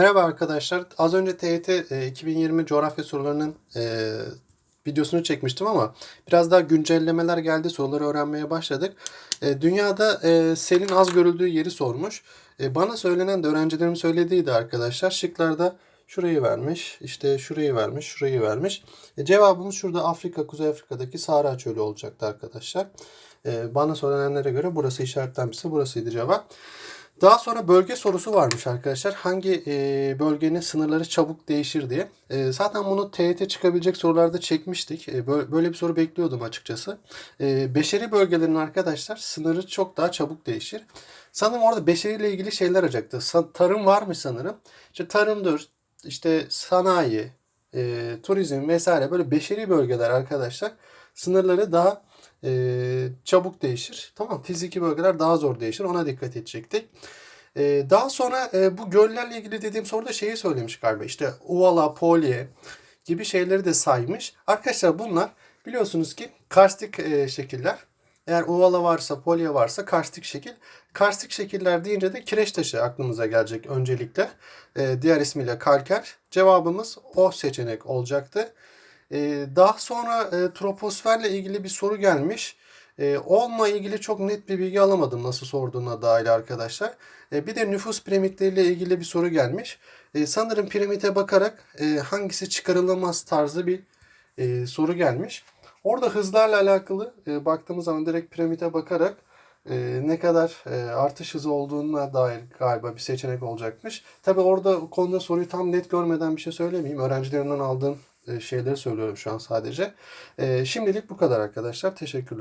Merhaba arkadaşlar. Az önce TYT e, 2020 coğrafya sorularının e, videosunu çekmiştim ama biraz daha güncellemeler geldi. Soruları öğrenmeye başladık. E, dünyada e, selin az görüldüğü yeri sormuş. E, bana söylenen de öğrencilerim söylediğiydi arkadaşlar. Şıklarda şurayı vermiş, işte şurayı vermiş, şurayı vermiş. E, cevabımız şurada Afrika, Kuzey Afrika'daki Sahra Çölü olacaktı arkadaşlar. E, bana söylenenlere göre burası işaretlenmişse burasıydı cevap. Daha sonra bölge sorusu varmış arkadaşlar. Hangi e, bölgenin sınırları çabuk değişir diye. E, zaten bunu TYT çıkabilecek sorularda çekmiştik. E, böyle, bir soru bekliyordum açıkçası. E, beşeri bölgelerin arkadaşlar sınırı çok daha çabuk değişir. Sanırım orada beşeriyle ilgili şeyler arayacaktı. Sa- tarım varmış sanırım. İşte tarımdır, işte sanayi, e, turizm vesaire böyle beşeri bölgeler arkadaşlar sınırları daha e, çabuk değişir. Tamam fiziki bölgeler daha zor değişir. Ona dikkat edecektik. E, daha sonra e, bu göllerle ilgili dediğim soruda şeyi söylemiş galiba. İşte Uvala, Polye gibi şeyleri de saymış. Arkadaşlar bunlar biliyorsunuz ki karstik e, şekiller. Eğer Uvala varsa, Polye varsa karstik şekil. Karstik şekiller deyince de kireç taşı aklımıza gelecek öncelikle. E, diğer ismiyle kalker. Cevabımız o seçenek olacaktı. Ee, daha sonra e, troposferle ilgili bir soru gelmiş. E, onunla ilgili çok net bir bilgi alamadım nasıl sorduğuna dair arkadaşlar. E, bir de nüfus piramitleriyle ilgili bir soru gelmiş. E, sanırım piramite bakarak e, hangisi çıkarılamaz tarzı bir e, soru gelmiş. Orada hızlarla alakalı e, baktığımız zaman direkt piramite bakarak e, ne kadar e, artış hızı olduğuna dair galiba bir seçenek olacakmış. Tabi orada konuda soruyu tam net görmeden bir şey söylemeyeyim. Öğrencilerimden aldığım e, şeyleri söylüyorum şu an sadece. E, şimdilik bu kadar arkadaşlar. Teşekkürler.